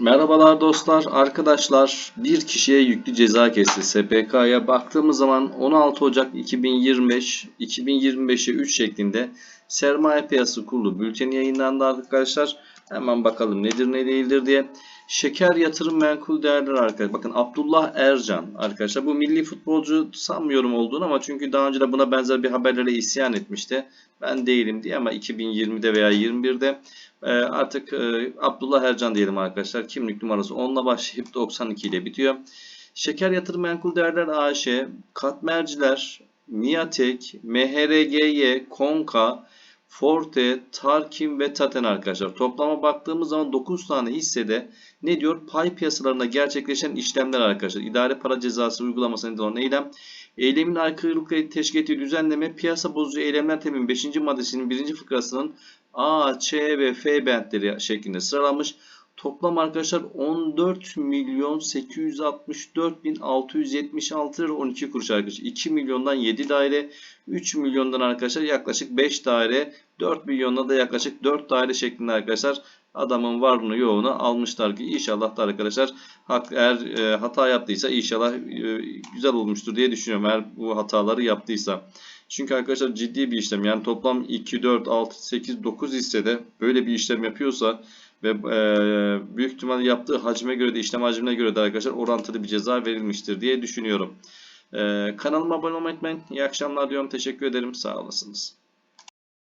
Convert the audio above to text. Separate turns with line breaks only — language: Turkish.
Merhabalar dostlar, arkadaşlar. Bir kişiye yüklü ceza kesti SPK'ya. Baktığımız zaman 16 Ocak 2025, 2025'e 3 şeklinde Sermaye Piyasası Kurulu bülteni yayınlandı arkadaşlar. Hemen bakalım nedir ne değildir diye. Şeker yatırım menkul değerler arkadaşlar. Bakın Abdullah Ercan arkadaşlar. Bu milli futbolcu sanmıyorum olduğunu ama çünkü daha önce de buna benzer bir haberlere isyan etmişti. Ben değilim diye ama 2020'de veya 21'de e, artık e, Abdullah Ercan diyelim arkadaşlar. Kimlik numarası 10 ile başlayıp 92 ile bitiyor. Şeker Yatırım Menkul Değerler AŞ, Katmerciler, Niatek, MHRGY, Konka, Forte, Tarkim ve Taten arkadaşlar. Toplama baktığımız zaman 9 tane hissede ne diyor? Pay piyasalarında gerçekleşen işlemler arkadaşlar. İdare para cezası uygulaması neden olan eylem. Eylemin aykırılıkla teşkil ettiği düzenleme piyasa bozucu eylemler temin 5. maddesinin 1. fıkrasının A, Ç ve F bentleri şeklinde sıralanmış. Toplam arkadaşlar 14 milyon 864 bin 676 lira 12 kuruş arkadaşlar. 2 milyondan 7 daire, 3 milyondan arkadaşlar yaklaşık 5 daire, 4 milyonda da yaklaşık 4 daire şeklinde arkadaşlar adamın varlığını yoğunu almışlar ki inşallah da arkadaşlar eğer e, hata yaptıysa inşallah e, güzel olmuştur diye düşünüyorum eğer bu hataları yaptıysa. Çünkü arkadaşlar ciddi bir işlem yani toplam 2, 4, 6, 8, 9 hissede böyle bir işlem yapıyorsa ve e, büyük ihtimalle yaptığı hacme göre de işlem hacmine göre de arkadaşlar orantılı bir ceza verilmiştir diye düşünüyorum. E, kanalıma abone olmayı unutmayın. İyi akşamlar diyorum. Teşekkür ederim. Sağ olasınız.